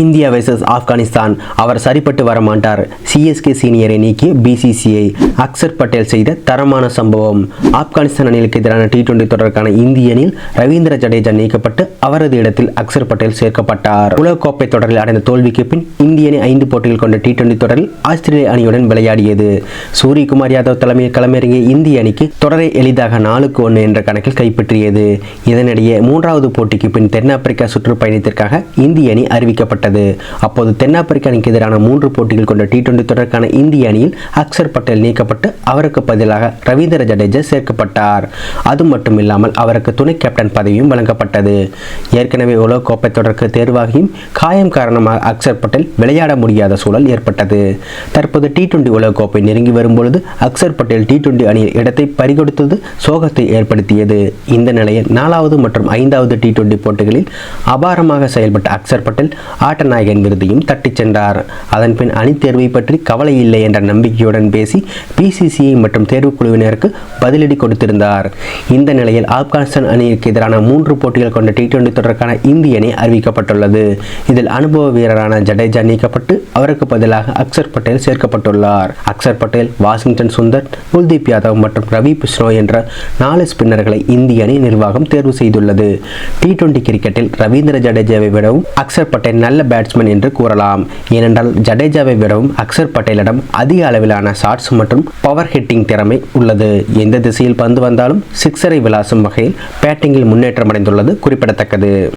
India versus Afghanistan. அவர் சரிப்பட்டு வர மாட்டார் சிஎஸ்கே சீனியரை நீக்கி பிசிசிஐ அக்சர் பட்டேல் செய்த தரமான சம்பவம். ஆப்கானிஸ்தான் அணிகளுக்கு எதிரான டி டுவெண்டி தொடருக்கான இந்திய அணியில் ரவீந்திர ஜடேஜா நீக்கப்பட்டு அவரது இடத்தில் அக்சர் பட்டேல் சேர்க்கப்பட்டார். உலகக்கோப்பை தொடரில் அடைந்த தோல்விக்கு பின் இந்திய அணி ஐந்து போட்டிகள் கொண்ட டி டுவெண்டி தொடரில் ஆஸ்திரேலிய அணியுடன் விளையாடியது. சூரியகுமார் யாதவ் தலைமையில் களமிறங்கிய இந்திய அணிக்கு தொடரை எளிதாக நாலுக்கு ஒன்று என்ற கணக்கில் கைப்பற்றியது. இதனிடையே மூன்றாவது போட்டிக்கு பின் தென்னாப்பிரிக்கா சுற்றுப்பயணத்திற்காக இந்திய அணி அறிவிக்கப்பட்டது. அப்போது தென்னாப்பிரிக்க அணிக்கு எதிரான மூன்று போட்டிகள் கொண்ட டி டுவெண்டி தொடருக்கான இந்திய அணியில் அக்சர் பட்டேல் நீக்கப்பட்டு அவருக்கு பதிலாக ரவீந்திர ஜடேஜா சேர்க்கப்பட்டார். அது மட்டும் இல்லாமல் அவருக்கு துணை கேப்டன் பதவியும் வழங்கப்பட்டது. ஏற்கனவே உலகக்கோப்பை தொடருக்கு தேர்வாகியும் காயம் காரணமாக அக்சர் பட்டேல் விளையாட முடியாத சூழல் ஏற்பட்டது. தற்போது டி டுவெண்டி உலகக்கோப்பை நெருங்கி வரும்பொழுது அக்சர் பட்டேல் டி டுவெண்டி அணியில் இடத்தை பறிகொடுத்தது சோகத்தை ஏற்படுத்தியது. இந்த நிலையில் நாலாவது மற்றும் ஐந்தாவது டி டுவெண்டி போட்டிகளில் அபாரமாக செயல்பட்ட அக்சர் பட்டேல் ஆட்ட நாயகன் விருதையும் தட்டிச் சென்றார். அதன்பின் அணித்தேர்வை அணி தேர்வை பற்றி கவலை இல்லை என்ற நம்பிக்கையுடன் பேசி பிசிசிஐ மற்றும் தேர்வுக்குழுவினருக்கு பதிலடி கொடுத்திருந்தார். இந்த நிலையில் ஆப்கானிஸ்தான் அணிக்கு எதிரான மூன்று போட்டிகள் கொண்ட டி டுவெண்டி தொடருக்கான இந்திய அணி அறிவிக்கப்பட்டுள்ளது. இதில் அனுபவ வீரரான ஜடேஜா நீக்கப்பட்டு அவருக்கு பதிலாக அக்சர் பட்டேல் சேர்க்கப்பட்டுள்ளார். அக்சர் பட்டேல் வாஷிங்டன் சுந்தர் குல்தீப் யாதவ் மற்றும் ரவி பிஸ்னோ என்ற நாலு ஸ்பின்னர்களை இந்திய அணி நிர்வாகம் தேர்வு செய்துள்ளது. டி டுவெண்டி கிரிக்கெட்டில் ரவீந்திர ஜடேஜாவை விடவும் அக்சர் பட்டேல் நல்ல நல்ல பேட்ஸ்மேன் என்று கூறலாம். ஏனென்றால் ஜடேஜாவை விடவும் அக்சர் பட்டேலிடம் அதிக அளவிலான ஷாட்ஸ் மற்றும் பவர் ஹிட்டிங் திறமை உள்ளது. எந்த திசையில் பந்து வந்தாலும் சிக்ஸரை விளாசும் வகையில் பேட்டிங்கில் முன்னேற்றம் அடைந்துள்ளது குறிப்பிடத்தக்கது.